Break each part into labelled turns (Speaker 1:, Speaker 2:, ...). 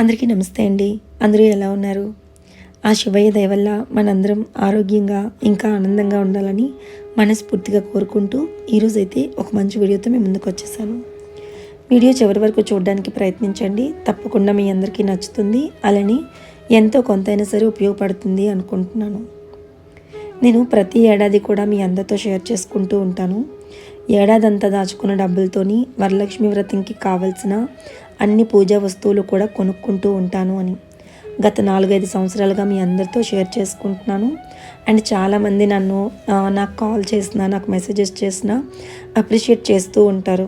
Speaker 1: అందరికీ నమస్తే అండి. అందరూ ఎలా ఉన్నారు? ఆ శివయ్య దయ వల్ల మనందరం ఆరోగ్యంగా ఇంకా ఆనందంగా ఉండాలని మనస్ఫూర్తిగా కోరుకుంటూ ఈరోజైతే ఒక మంచి వీడియోతో మేము ముందుకు వచ్చేసాను. వీడియో చివరి వరకు చూడడానికి ప్రయత్నించండి. తప్పకుండా మీ అందరికీ నచ్చుతుంది. అలానే ఎంతో కొంతైనా సరే ఉపయోగపడుతుంది అనుకుంటున్నాను. నేను ప్రతి ఏడాది కూడా మీ అందరితో షేర్ చేసుకుంటూ ఉంటాను. ఏడాదంతా దాచుకున్న డబ్బులతోని వరలక్ష్మి వ్రతంకి కావలసిన అన్ని పూజా వస్తువులు కూడా కొనుక్కుంటూ ఉంటాను అని. గత నాలుగైదు సంవత్సరాలుగా మీ అందరితో షేర్ చేసుకుంటున్నాను. అండ్ చాలామంది నన్ను నాకు కాల్ చేసిన నాకు మెసేజెస్ చేసిన అప్రిషియేట్ చేస్తూ ఉంటారు.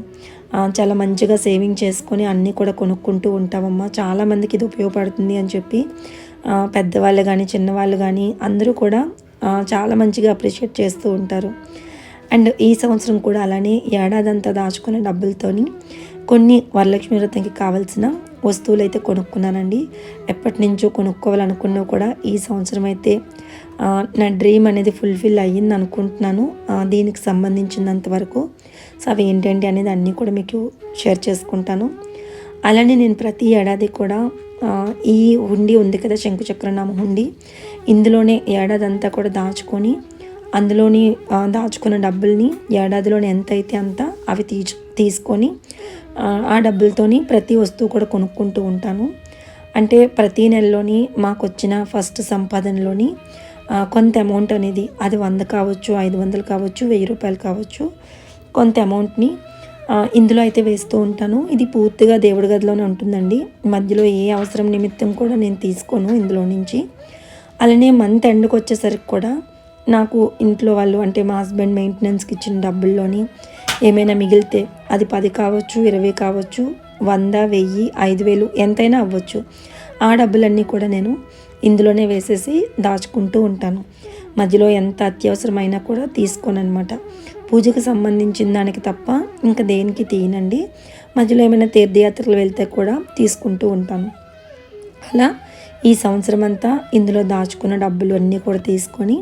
Speaker 1: చాలా మంచిగా సేవింగ్ చేసుకొని అన్నీ కూడా కొనుక్కుంటూ ఉంటామమ్మా. చాలామందికి ఇది ఉపయోగపడుతుంది అని చెప్పి పెద్దవాళ్ళు కానీ చిన్నవాళ్ళు కానీ అందరూ కూడా చాలా మంచిగా అప్రిషియేట్ చేస్తూ ఉంటారు. అండ్ ఈ సంవత్సరం కూడా అలానే ఏడాదంతా దాచుకున్న డబ్బులతోని కొన్ని వరలక్ష్మి వ్రతంకి కావాల్సిన వస్తువులు అయితే కొనుక్కున్నానండి. ఎప్పటి నుంచో కొనుక్కోవాలనుకున్నా కూడా ఈ సంవత్సరం అయితే నా డ్రీమ్ అనేది ఫుల్ఫిల్ అయ్యింది అనుకుంటున్నాను. దీనికి సంబంధించినంత వరకు. సో అవి ఏంటంటి అనేది అన్నీ కూడా మీకు షేర్ చేసుకుంటాను. అలానే నేను ప్రతి ఏడాది కూడా ఈ హుండీ ఉంది కదా శంకుచక్రనామ హుండీ. ఇందులోనే ఏడాది అంతా కూడా దాచుకొని అందులోని దాచుకున్న డబ్బుల్ని ఏడాదిలోని ఎంత అయితే అంత అవి తీచు తీసుకొని ఆ, డబ్బులతోని ప్రతి వస్తువు కూడా కొనుక్కుంటూ ఉంటాను. అంటే ప్రతి నెలలోని మాకు వచ్చిన ఫస్ట్ సంపాదనలోని కొంత అమౌంట్ అనేది అది వంద కావచ్చు ఐదు వందలు కావచ్చు వెయ్యి రూపాయలు కావచ్చు కొంత అమౌంట్ని ఇందులో అయితే వేస్తూ ఉంటాను. ఇది పూర్తిగా దేవుడి గదిలోనే ఉంటుందండి. మధ్యలో ఏ అవసరం నిమిత్తం కూడా నేను తీసుకోను ఇందులో నుంచి. అలానే మంత్ ఎండ్కి వచ్చేసరికి కూడా నాకు ఇంట్లో వాళ్ళు అంటే మా హస్బెండ్ మెయింటెనెన్స్కి ఇచ్చిన డబ్బుల్లోని ఏమైనా మిగిలితే అది పది కావచ్చు ఇరవై కావచ్చు వంద వెయ్యి ఐదు వేలు ఎంతైనా అవ్వచ్చు. ఆ డబ్బులన్నీ కూడా నేను ఇందులోనే వేసేసి దాచుకుంటూ ఉంటాను. మధ్యలో ఎంత అత్యవసరమైనా కూడా తీసుకోను అనమాట పూజకు సంబంధించిన దానికి తప్ప ఇంకా దేనికి తీయనండి. మధ్యలో ఏమైనా తీర్థయాత్రలు వెళ్తే కూడా తీసుకుంటూ ఉంటాను. అలా ఈ సంవత్సరం అంతా ఇందులో దాచుకున్న డబ్బులు అన్నీ కూడా తీసుకొని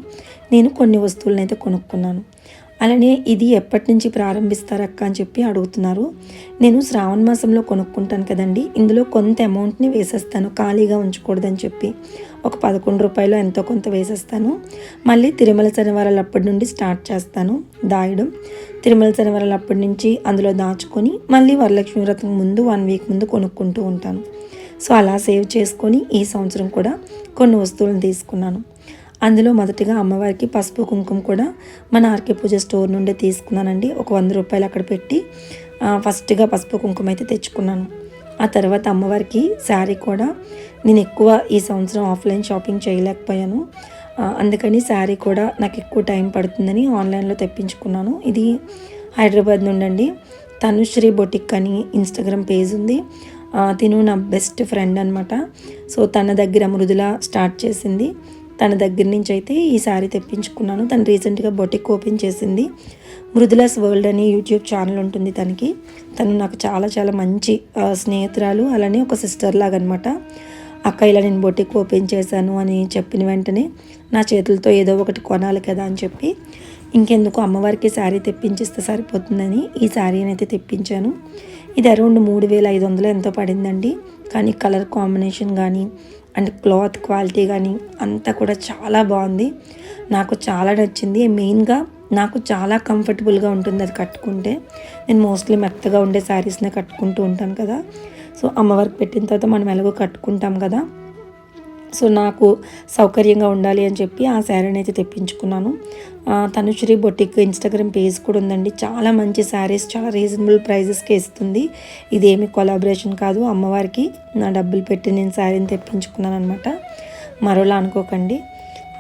Speaker 1: నేను కొన్ని వస్తువులను అయితే కొనుక్కున్నాను. అలానే ఇది ఎప్పటి నుంచి ప్రారంభిస్తారక్క అని చెప్పి అడుగుతున్నారు. నేను శ్రావణ మాసంలో కొనుక్కుంటాను కదండి ఇందులో కొంత అమౌంట్ని వేసేస్తాను ఖాళీగా ఉంచకూడదని చెప్పి. ఒక పదకొండు రూపాయలు ఎంతో కొంత వేసేస్తాను. మళ్ళీ తిరుమల శనివారాలు అప్పటి నుండి స్టార్ట్ చేస్తాను దాయడం. తిరుమల శనివారాలు అప్పటి నుంచి అందులో దాచుకొని మళ్ళీ వరలక్ష్మి వ్రతం ముందు వన్ వీక్ ముందు కొనుక్కుంటూ ఉంటాను. సో అలా సేవ్ చేసుకొని ఈ సంవత్సరం కూడా కొన్ని వస్తువులను తీసుకున్నాను. అందులో మొదటిగా అమ్మవారికి పసుపు కుంకుమ కూడా మన ఆర్కే పూజ స్టోర్ నుండి తీసుకున్నానండి. ఒక వంద రూపాయలు అక్కడ పెట్టి ఫస్ట్గా పసుపు కుంకుమ అయితే తెచ్చుకున్నాను. ఆ తర్వాత అమ్మవారికి శారీ కూడా నేను ఎక్కువ ఈ సంవత్సరం ఆఫ్లైన్ షాపింగ్ చేయలేకపోయాను. అందుకని శారీ కూడా నాకు ఎక్కువ టైం పడుతుందని ఆన్లైన్లో తెప్పించుకున్నాను. ఇది హైదరాబాద్ నుండి తనుశ్రీ బొటిక్ అని ఇన్స్టాగ్రామ్ పేజ్ ఉంది. తిను నా బెస్ట్ ఫ్రెండ్ అనమాట సో తన దగ్గర మృదుల స్టార్ట్ చేసింది. తన దగ్గర నుంచి అయితే ఈ శారీ తెప్పించుకున్నాను. తను రీసెంట్గా బొటిక్ ఓపెన్ చేసింది. మృదులాస్ వరల్డ్ అని యూట్యూబ్ ఛానల్ ఉంటుంది తనకి. తను నాకు చాలా చాలా మంచి స్నేహితురాలు. అలానే ఒక సిస్టర్ లాగా అనమాట అక్క ఇలా నేను బొటిక్ ఓపెన్ చేశాను అని చెప్పిన వెంటనే నా చేతులతో ఏదో ఒకటి కొనాలి కదా అని చెప్పి ఇంకెందుకు అమ్మవారికి శారీ తెప్పించిస్తే సరిపోతుందని ఈ శారీ అయితే తెప్పించాను. ఇది అరౌండ్ మూడు వేల ఐదు వందలు ఎంతో పడిందండి. కానీ కలర్ కాంబినేషన్ కానీ అండ్ క్లాత్ క్వాలిటీ కానీ అంతా కూడా చాలా బాగుంది. నాకు చాలా నచ్చింది. మెయిన్గా నాకు చాలా కంఫర్టబుల్గా ఉంటుంది అది కట్టుకుంటే. నేను మోస్ట్లీ మెత్తగా ఉండే శారీస్నే కట్టుకుంటూ ఉంటాను కదా. సో అమ్మవారికి పెట్టిన తర్వాత మనం ఎలాగో కట్టుకుంటాం కదా. సో నాకు సౌకర్యంగా ఉండాలి అని చెప్పి ఆ శారీని అయితే తెప్పించుకున్నాను. తనుశ్రీ బొటిక్ ఇన్స్టాగ్రామ్ పేజ్ కూడా ఉందండి. చాలా మంచి శారీస్ చాలా రీజనబుల్ ప్రైజెస్కి ఇస్తుంది. ఇదేమి కొలాబరేషన్ కాదు. అమ్మవారికి నా డబ్బులు పెట్టి నేను శారీని తెప్పించుకున్నాను అనమాట మరోలా అనుకోకండి.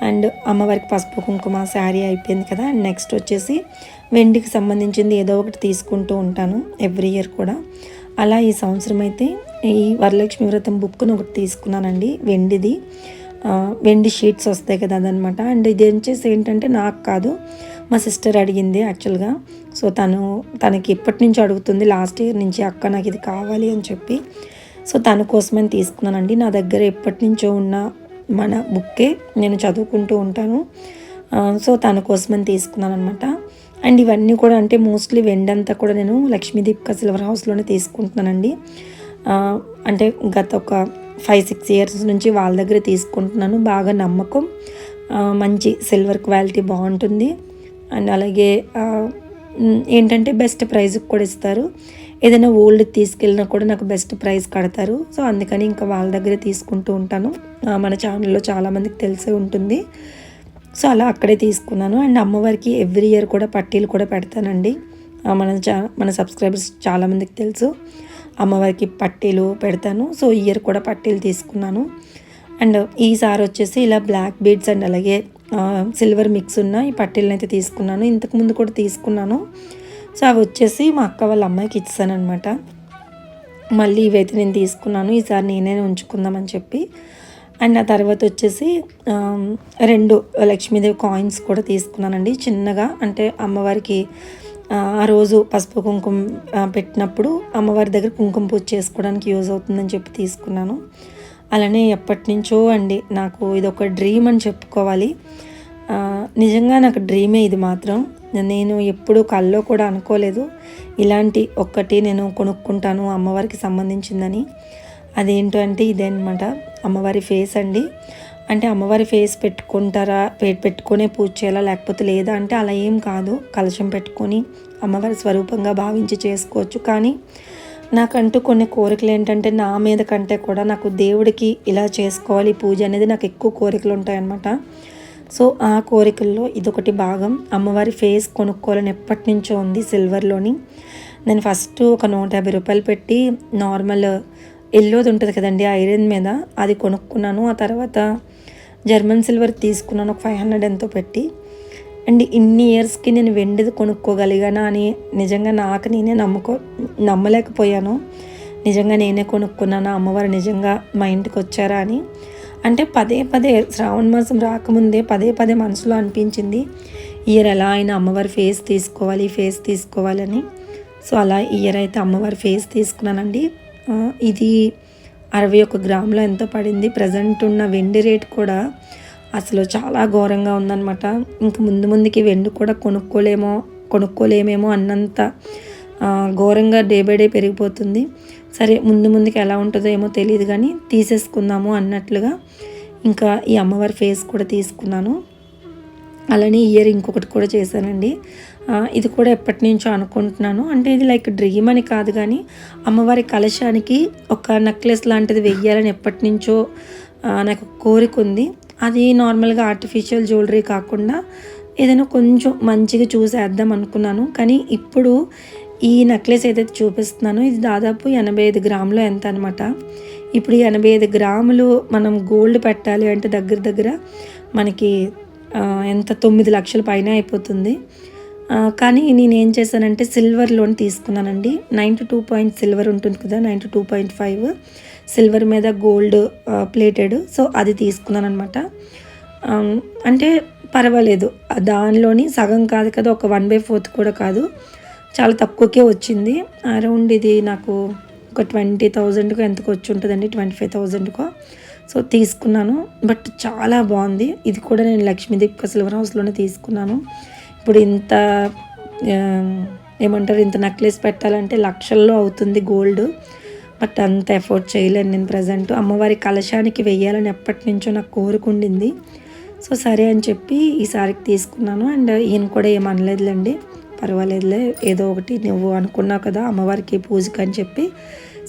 Speaker 1: అండ్ అమ్మవారికి పసుపు కుంకుమ శారీ అయిపోయింది కదా. అండ్ నెక్స్ట్ వచ్చేసి వెండికి సంబంధించింది ఏదో ఒకటి తీసుకుంటూ ఉంటాను ఎవ్రీ ఇయర్ కూడా. అలా ఈ సంవత్సరం అయితే ఈ వరలక్ష్మి వ్రతం బుక్ను ఒకటి తీసుకున్నానండి వెండిది. వెండి షీట్స్ వస్తాయి కదా అదనమాట. అండ్ ఇది వచ్చేసి ఏంటంటే నాకు కాదు మా సిస్టర్ అడిగింది యాక్చువల్గా. సో తను తనకి ఎప్పటి నుంచి అడుగుతుంది లాస్ట్ ఇయర్ నుంచి అక్క నాకు ఇది కావాలి అని చెప్పి. సో తన కోసమని తీసుకున్నానండి. నా దగ్గర ఎప్పటి నుంచో ఉన్న మన బుక్కే నేను చదువుకుంటూ ఉంటాను. సో తన కోసమని తీసుకున్నాను అనమాట అండ్ ఇవన్నీ కూడా అంటే మోస్ట్లీ వెండంతా కూడా నేను లక్ష్మీదీప్క సిల్వర్ హౌస్లోనే తీసుకుంటున్నానండి. అంటే గత ఒక ఫైవ్ సిక్స్ ఇయర్స్ నుంచి వాళ్ళ దగ్గర తీసుకుంటున్నాను. బాగా నమ్మకం. మంచి సిల్వర్ క్వాలిటీ బాగుంటుంది. అండ్ అలాగే ఏంటంటే బెస్ట్ ప్రైజ్కి కూడా ఇస్తారు. ఏదైనా ఓల్డ్ తీసుకెళ్ళినా కూడా నాకు బెస్ట్ ప్రైస్ కడతారు. సో అందుకని ఇంకా వాళ్ళ దగ్గరే తీసుకుంటూ ఉంటాను. మన ఛానల్లో చాలామందికి తెలిసే ఉంటుంది. సో అలా అక్కడే తీసుకున్నాను. అండ్ అమ్మవారికి ఎవ్రీ ఇయర్ కూడా పట్టీలు కూడా పెడతానండి. మన చా మన సబ్స్క్రైబర్స్ చాలామందికి తెలుసు. అమ్మవారికి పట్టీలు పెడతాను. సో ఈ ఇయర్ కూడా పట్టీలు తీసుకున్నాను. అండ్ ఈసారి వచ్చేసి ఇలా బ్లాక్ బీడ్స్ అండ్ అలాగే సిల్వర్ మిక్స్ ఉన్న ఈ పట్టీలను అయితే తీసుకున్నాను. ఇంతకుముందు కూడా తీసుకున్నాను. సో అవి వచ్చేసి మా అక్క వాళ్ళ అమ్మాయికి ఇచ్చాను అనమాట మళ్ళీ ఇవైతే నేను తీసుకున్నాను. ఈసారి నేనే ఉంచుకుందామని చెప్పి. అండ్ ఆ తర్వాత వచ్చేసి రెండు లక్ష్మీదేవి కాయిన్స్ కూడా తీసుకున్నానండి. చిన్నగా అంటే అమ్మవారికి ఆ, రోజు పసుపు కుంకుమ పెట్టినప్పుడు అమ్మవారి దగ్గర కుంకుమ పూజ చేసుకోవడానికి యూజ్ అవుతుందని చెప్పి తీసుకున్నాను. అలానే ఎప్పటి నుంచో అండి నాకు ఇది ఒక డ్రీమ్ అని చెప్పుకోవాలి. నిజంగా నాకు డ్రీమే ఇది మాత్రం. నేను ఎప్పుడు కల్లో కూడా అనుకోలేదు. ఇలాంటి ఒక్కటి నేను కొనుక్కుంటాను అమ్మవారికి సంబంధించిందని. అదేంటో అంటే ఇదే అమ్మవారి ఫేస్ అండి. అంటే అమ్మవారి ఫేస్ పెట్టుకుంటారా పెట్టుకునే పూజ చేయాలా లేకపోతే లేదా అంటే అలా ఏం కాదు. కలశం పెట్టుకొని అమ్మవారి స్వరూపంగా భావించి చేసుకోవచ్చు. కానీ నాకంటూ కొన్ని కోరికలు ఏంటంటే నా మీద కంటే కూడా నాకు దేవుడికి ఇలా చేసుకోవాలి పూజ అనేది నాకు ఎక్కువ కోరికలు ఉంటాయన్నమాట. సో ఆ కోరికల్లో ఇదొకటి భాగం. అమ్మవారి ఫేస్ కొనుక్కోవాలని ఎప్పటి నుంచో ఉంది సిల్వర్లోని. నేను ఫస్ట్ ఒక నూట యాభై రూపాయలు పెట్టి నార్మల్ ఎల్లోది ఉంటుంది కదండి ఐరన్ మీద. అది కొనుక్కున్నాను. ఆ తర్వాత జర్మన్ సిల్వర్ తీసుకున్నాను ఒక ఫైవ్ హండ్రెడ్ ఎంతో పెట్టి. అండ్ ఇన్ని ఇయర్స్కి నేను వెండిది కొనుక్కోగలిగానా అని నిజంగా నాకు నేనే నమ్ముకో నమ్మలేకపోయాను. నిజంగా నేనే కొనుక్కున్నాను అమ్మవారు నిజంగా మా ఇంటికి వచ్చారా అని. అంటే పదే పదే శ్రావణ మాసం రాకముందే పదే పదే మనసులో అనిపించింది ఇయర్ ఎలా అయినా అమ్మవారి ఫేస్ తీసుకోవాలి ఫేస్ తీసుకోవాలని. సో అలా ఇయర్ అయితే అమ్మవారి ఫేస్ తీసుకున్నానండి. ఇది అరవై ఒక గ్రాములో ఎంతో పడింది? ప్రజెంట్ ఉన్న వెండి రేట్ కూడా అసలు చాలా ఘోరంగా ఉందన్నమాట. ఇంక ముందు ముందుకి వెండి కూడా కొనుక్కోలేమో కొనుక్కోలేమేమో అన్నంత ఘోరంగా డే బై డే పెరిగిపోతుంది. సరే ముందు ముందుకి ఎలా ఉంటుందో ఏమో తెలియదు కానీ తీసేసుకుందాము అన్నట్లుగా ఇంకా ఈ అమ్మవారి ఫేస్ కూడా తీసుకున్నాను. అలానే ఇయర్ ఇంకొకటి కూడా చేశానండి. ఇది కూడా ఎప్పటి నుంచో అనుకుంటున్నాను. అంటే ఇది లైక్ డ్రీమ్ అని కాదు కానీ అమ్మవారి కలశానికి ఒక నెక్లెస్ లాంటిది వెయ్యాలని ఎప్పటి నుంచో నాకు కోరిక ఉంది. అది నార్మల్గా ఆర్టిఫిషియల్ జ్యువెలరీ కాకుండా ఏదైనా కొంచెం మంచిగా చూసేద్దాం అనుకున్నాను. కానీ ఇప్పుడు ఈ నెక్లెస్ ఏదైతే చూపిస్తున్నానో ఇది దాదాపు ఎనభై ఐదు గ్రాములు ఎంత అనమాట ఇప్పుడు ఈ ఎనభై ఐదు గ్రాములు మనం గోల్డ్ పెట్టాలి అంటే దగ్గర దగ్గర మనకి ఎంత? తొమ్మిది లక్షల పైన అయిపోతుంది. కానీ నేను ఏం చేశానంటే సిల్వర్ లోన్ తీసుకున్నానండి. నైంటీ టూ పాయింట్ సిల్వర్ ఉంటుంది కదా ninety two point five silver మీద గోల్డ్ ప్లేటెడ్. సో అది తీసుకున్నాను అనమాట అంటే పర్వాలేదు. దానిలోని సగం కాదు కదా ఒక వన్ బై ఫోర్త్ కూడా కాదు. చాలా తక్కువకే వచ్చింది. అరౌండ్ ఇది నాకు ఒక ట్వంటీ థౌజండ్కో ఎంతకు వచ్చి ఉంటుందండి ట్వంటీ ఫైవ్ థౌజండ్కో. సో తీసుకున్నాను. బట్ చాలా బాగుంది. ఇది కూడా నేను లక్ష్మీదీప్క సిల్వర్ హౌస్లోనే తీసుకున్నాను. ఇప్పుడు ఇంత ఏమంటారు ఇంత నెక్లెస్ పెట్టాలంటే లక్షల్లో అవుతుంది గోల్డ్ బట్ అంత ఎఫోర్డ్ చేయలేను నేను ప్రజెంట్ అమ్మవారి కలశానికి వెయ్యాలని ఎప్పటి నుంచో నాకు కోరుకుండింది సో సరే అని చెప్పి ఈసారికి తీసుకున్నాను. అండ్ ఈయన కూడా ఏం అనలేదులేండి. పర్వాలేదులే ఏదో ఒకటి నువ్వు అనుకున్నావు కదా అమ్మవారికి పూజకి అని చెప్పి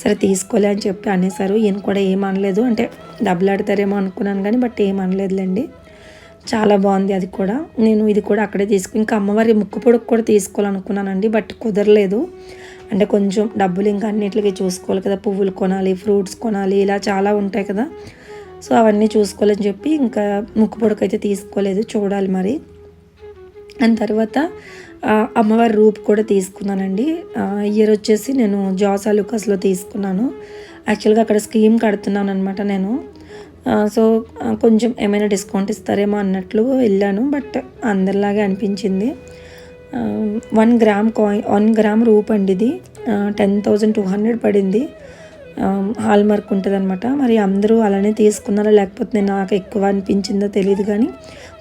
Speaker 1: సరే తీసుకోలే అని చెప్పి అనేసారు ఈయన కూడా ఏం అనలేదు. అంటే డబ్బులాడతారేమో అనుకున్నాను కానీ బట్ ఏం అనలేదులేండి. చాలా బాగుంది అది కూడా. నేను ఇది కూడా అక్కడే తీసుకు ఇంకా అమ్మవారి ముక్కు పొడుకు కూడా తీసుకోవాలనుకున్నానండి బట్ కుదరలేదు. అంటే కొంచెం డబ్బులు ఇంకా అన్నిటికీ చూసుకోవాలి కదా పువ్వులు కొనాలి ఫ్రూట్స్ కొనాలి ఇలా చాలా ఉంటాయి కదా. సో అవన్నీ చూసుకోవాలని చెప్పి ఇంకా ముక్కు పొడుకు అయితే తీసుకోలేదు చూడాలి మరి. అండ్ తర్వాత అమ్మవారి రూప్ కూడా తీసుకున్నానండి. ఇయర్ వచ్చేసి నేను జాసా లుకస్లో తీసుకున్నాను. యాక్చువల్గా అక్కడ స్కీమ్ కడుతున్నాను అనమాట నేను. సో కొంచెం ఏమైనా డిస్కౌంట్ ఇస్తారేమో అన్నట్లు వెళ్ళాను బట్ అందరిలాగే అనిపించింది. One gram coin one gram rope అండి ఇది. టెన్ థౌజండ్ టూ హండ్రెడ్ పడింది. హాల్ మార్క్ ఉంటుంది అనమాట మరి అందరూ అలానే తీసుకున్నారా లేకపోతే నేను నాకు ఎక్కువ అనిపించిందో తెలియదు కానీ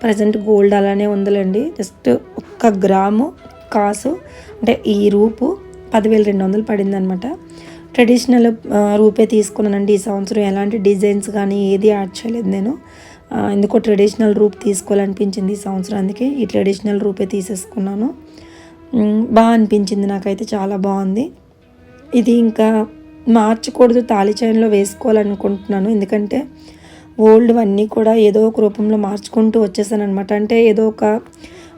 Speaker 1: ప్రజెంట్ గోల్డ్ అలానే ఉందలండి. జస్ట్ ఒక్క గ్రాము కాసు అంటే ఈ రూపు పదివేల రెండు వందలు పడింది అనమాట ట్రెడిషనల్ రూపే తీసుకున్నానండి. ఈ సంవత్సరం ఎలాంటి డిజైన్స్ కానీ ఏది యాడ్ చేయలేదు నేను. ఎందుకో ట్రెడిషనల్ రూప్ తీసుకోవాలనిపించింది ఈ సంవత్సరం. అందుకే ఈ ట్రెడిషనల్ రూపే తీసేసుకున్నాను. బాగా అనిపించింది నాకైతే చాలా బాగుంది. ఇది ఇంకా మార్చకూడదు తాళి చైన్లో వేసుకోవాలనుకుంటున్నాను. ఎందుకంటే ఓల్డ్ అన్నీ కూడా ఏదో ఒక రూపంలో మార్చుకుంటూ వచ్చేసాను అనమాట అంటే ఏదో ఒక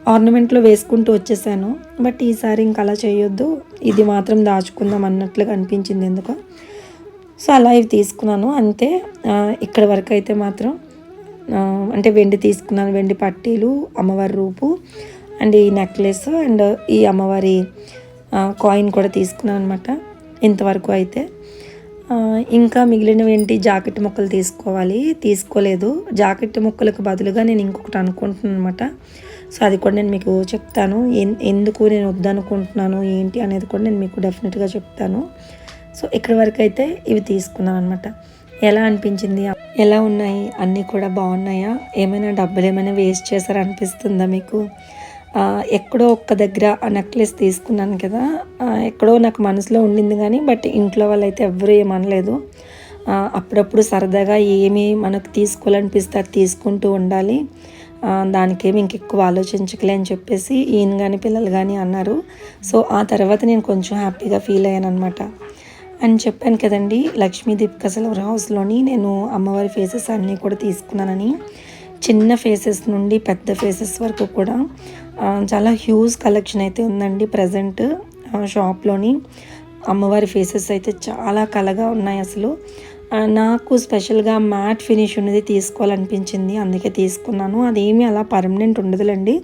Speaker 1: ఆర్నమెంట్లో వేసుకుంటూ వచ్చేసాను. బట్ ఈసారి ఇంకా అలా చేయొద్దు. ఇది మాత్రం దాచుకుందాం అన్నట్లుగా అనిపించింది ఎందుకో? సో అలా ఇవి తీసుకున్నాను. అంతే. ఇక్కడ వరకు అయితే మాత్రం అంటే వెండి తీసుకున్నాను. వెండి పట్టీలు అమ్మవారి రూపు అండ్ ఈ నెక్లెస్ అండ్ ఈ అమ్మవారి కాయిన్ కూడా తీసుకున్నాను అనమాట ఇంతవరకు అయితే. ఇంకా మిగిలినవి ఏంటి జాకెట్ ముక్కలు తీసుకోవాలి. తీసుకోలేదు. జాకెట్ ముక్కలకు బదులుగా నేను ఇంకొకటి అనుకుంటున్నాను అనమాట సో అది కూడా నేను మీకు చెప్తాను. ఎన్- ఎందుకు నేను వద్దనుకుంటున్నాను ఏంటి అనేది కూడా నేను మీకు డెఫినెట్గా చెప్తాను. సో ఇక్కడ వరకు అయితే ఇవి తీసుకున్నాను అనమాట ఎలా అనిపించింది? ఎలా ఉన్నాయి? అన్నీ కూడా బాగున్నాయా? ఏమైనా డబ్బులు ఏమైనా వేస్ట్ చేశారా అనిపిస్తుందా మీకు? ఎక్కడో ఒక్క దగ్గర ఆ నెక్లెస్ తీసుకున్నాను కదా ఎక్కడో నాకు మనసులో ఉండింది కానీ బట్ ఇంట్లో వాళ్ళు అయితే ఎవ్వరూ ఏమనలేదు. అప్పుడప్పుడు సరదాగా ఏమి మనకు తీసుకోవాలనిపిస్తే అది తీసుకుంటూ ఉండాలి. దానికేమి ఇంకెక్కువ ఆలోచించకలే అని చెప్పేసి ఈయన కానీ పిల్లలు కానీ అన్నారు. సో ఆ తర్వాత నేను కొంచెం హ్యాపీగా ఫీల్ అయ్యాను అనమాట అని చెప్పాను కదండి లక్ష్మీ దీపిక సిల్వర్ హౌస్లోని నేను అమ్మవారి ఫేసెస్ అన్నీ కూడా తీసుకున్నానని. చిన్న ఫేసెస్ నుండి పెద్ద ఫేసెస్ వరకు కూడా చాలా హ్యూజ్ కలెక్షన్ అయితే ఉందండి ప్రజెంట్ షాప్లోని. అమ్మవారి ఫేసెస్ అయితే చాలా కలగా ఉన్నాయి అసలు. నాకు స్పెషల్గా మ్యాట్ ఫినిష్ ఉన్నది తీసుకోవాలనిపించింది. అందుకే తీసుకున్నాను. అదేమీ అలా పర్మనెంట్ ఉండదులేండి.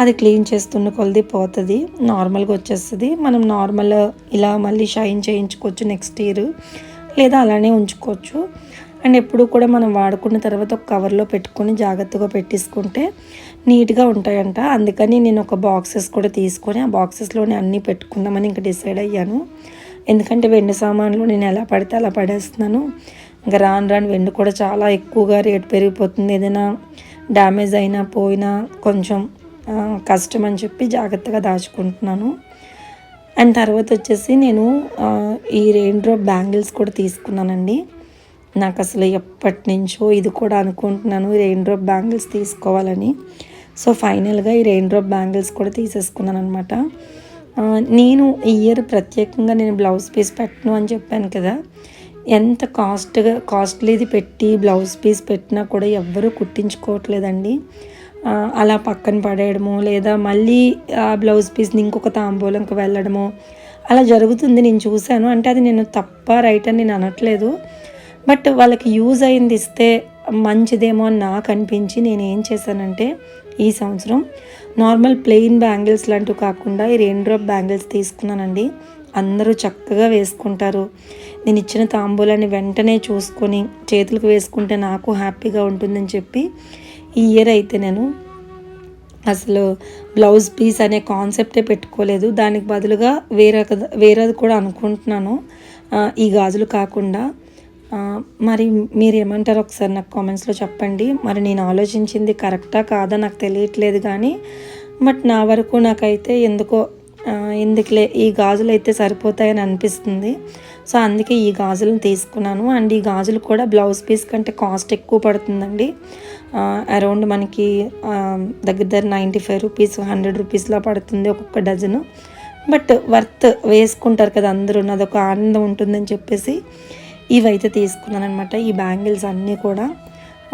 Speaker 1: అది క్లీన్ చేస్తున్న కొలది పోతుంది. నార్మల్గా వచ్చేస్తుంది. మనం నార్మల్ ఇలా మళ్ళీ షైన్ చేయించుకోవచ్చు నెక్స్ట్ ఇయర్ లేదా అలానే ఉంచుకోవచ్చు. అండ్ ఎప్పుడు కూడా మనం వాడుకున్న తర్వాత ఒక కవర్లో పెట్టుకొని జాగ్రత్తగా పెట్టేసుకుంటే నీట్గా ఉంటాయంట. అందుకని నేను ఒక బాక్సెస్ కూడా తీసుకొని ఆ బాక్సెస్లోనే అన్నీ పెట్టుకుందామని ఇంకా డిసైడ్ అయ్యాను. ఎందుకంటే వెండి సామాన్లు నేను ఎలా పడితే అలా పడేస్తున్నాను. ఇంకా రాను రాను వెండి కూడా చాలా ఎక్కువగా రేటు పెరిగిపోతుంది. ఏదైనా డ్యామేజ్ అయినా పోయినా కొంచెం కష్టం అని చెప్పి జాగ్రత్తగా దాచుకుంటున్నాను. అండ్ తర్వాత వచ్చేసి నేను ఈ రెయిన్ డ్రాప్ బ్యాంగిల్స్ కూడా తీసుకున్నానండి. నాకు అసలు ఎప్పటి నుంచో ఇది కూడా అనుకుంటున్నాను ఈ రెయిన్ డ్రాప్ బ్యాంగిల్స్ తీసుకోవాలని. సో ఫైనల్గా ఈ రెయిన్ డ్రాప్ బ్యాంగిల్స్ కూడా తీసేసుకున్నాను అనమాట నేను ఇయర్ ప్రత్యేకంగా నేను బ్లౌజ్ పీస్ పెట్టను అని చెప్పాను కదా. ఎంత కాస్ట్గా కాస్ట్లీది పెట్టి బ్లౌజ్ పీస్ పెట్టినా కూడా ఎవ్వరూ కుట్టించుకోవట్లేదండి. అలా పక్కన పడేయడము లేదా మళ్ళీ ఆ బ్లౌజ్ పీస్ని ఇంకొక తాంబూలంకి వెళ్ళడము అలా జరుగుతుంది నేను చూశాను. అంటే అది నేను తప్ప రైట్ అని నేను అనట్లేదు. బట్ వాళ్ళకి యూజ్ అయింది ఇస్తే మంచిదేమో అని నాకు అనిపించి నేను ఏం చేశానంటే ఈ సంవత్సరం. నార్మల్ ప్లెయిన్ బ్యాంగిల్స్ లాంటివి కాకుండా ఈ రెయిన్ డ్రాప్ బ్యాంగిల్స్ తీసుకున్నానండి. అందరూ చక్కగా వేసుకుంటారు. నేను ఇచ్చిన తాంబూలాన్ని వెంటనే చూసుకొని చేతులకు వేసుకుంటే నాకు హ్యాపీగా ఉంటుందని చెప్పి ఈ ఇయర్ అయితే నేను అసలు బ్లౌజ్ పీస్ అనే కాన్సెప్టే పెట్టుకోలేదు. దానికి బదులుగా వేరే వేరేది కూడా అనుకుంటున్నాను. ఈ గాజులు కాకుండా మరి మీరు ఏమంటారు ఒకసారి నాకు కామెంట్స్లో చెప్పండి. మరి నేను ఆలోచించింది కరెక్టా కాదా నాకు తెలియట్లేదు కానీ బట్ నా వరకు నాకైతే ఎందుకో ఎందుకులే ఈ గాజులు అయితే సరిపోతాయని అనిపిస్తుంది. సో అందుకే ఈ గాజులను తీసుకున్నాను. అండ్ ఈ గాజులు కూడా బ్లౌజ్ పీస్ కంటే కాస్ట్ ఎక్కువ పడుతుందండి. అరౌండ్ మనకి దగ్గర దగ్గర నైంటీ ఫైవ్ రూపీస్ హండ్రెడ్ రూపీస్లో పడుతుంది ఒక్కొక్క డజను. బట్ వర్త్ వేసుకుంటారు కదా అందరూ అదొక ఆనందం ఉంటుందని చెప్పేసి. ఇవైతే తీసుకున్నాను అనమాట ఈ బ్యాంగిల్స్ అన్నీ కూడా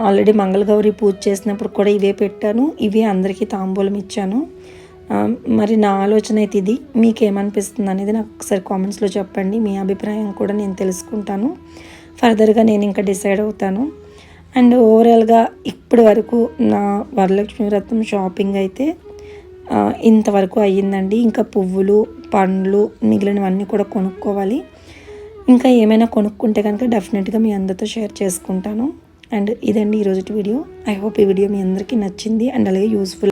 Speaker 1: ఆల్రెడీ మంగళగౌరి పూజ చేసినప్పుడు కూడా ఇవే పెట్టాను. ఇవే అందరికీ తాంబూలం ఇచ్చాను. మరి నా ఆలోచన అయితే ఇది. మీకేమనిపిస్తుంది అనేది నాకు ఒకసారి కామెంట్స్లో చెప్పండి. మీ అభిప్రాయం కూడా నేను తెలుసుకుంటాను. ఫర్దర్గా నేను ఇంకా డిసైడ్ అవుతాను. అండ్ ఓవరాల్గా ఇప్పటి వరకు నా వరలక్ష్మి వ్రతం షాపింగ్ అయితే ఇంతవరకు అయ్యిందండి. ఇంకా పువ్వులు పండ్లు మిగిలినవన్నీ కూడా కొనుక్కోవాలి. ఇంకా ఏమైనా కొనుక్కుంటే కనుక డెఫినెట్గా మీ అందరితో షేర్ చేసుకుంటాను. అండ్ ఇదండి ఈరోజు వీడియో. ఐ హోప్ ఈ వీడియో మీ అందరికీ నచ్చింది. అండ్ అలాగే యూస్ఫుల్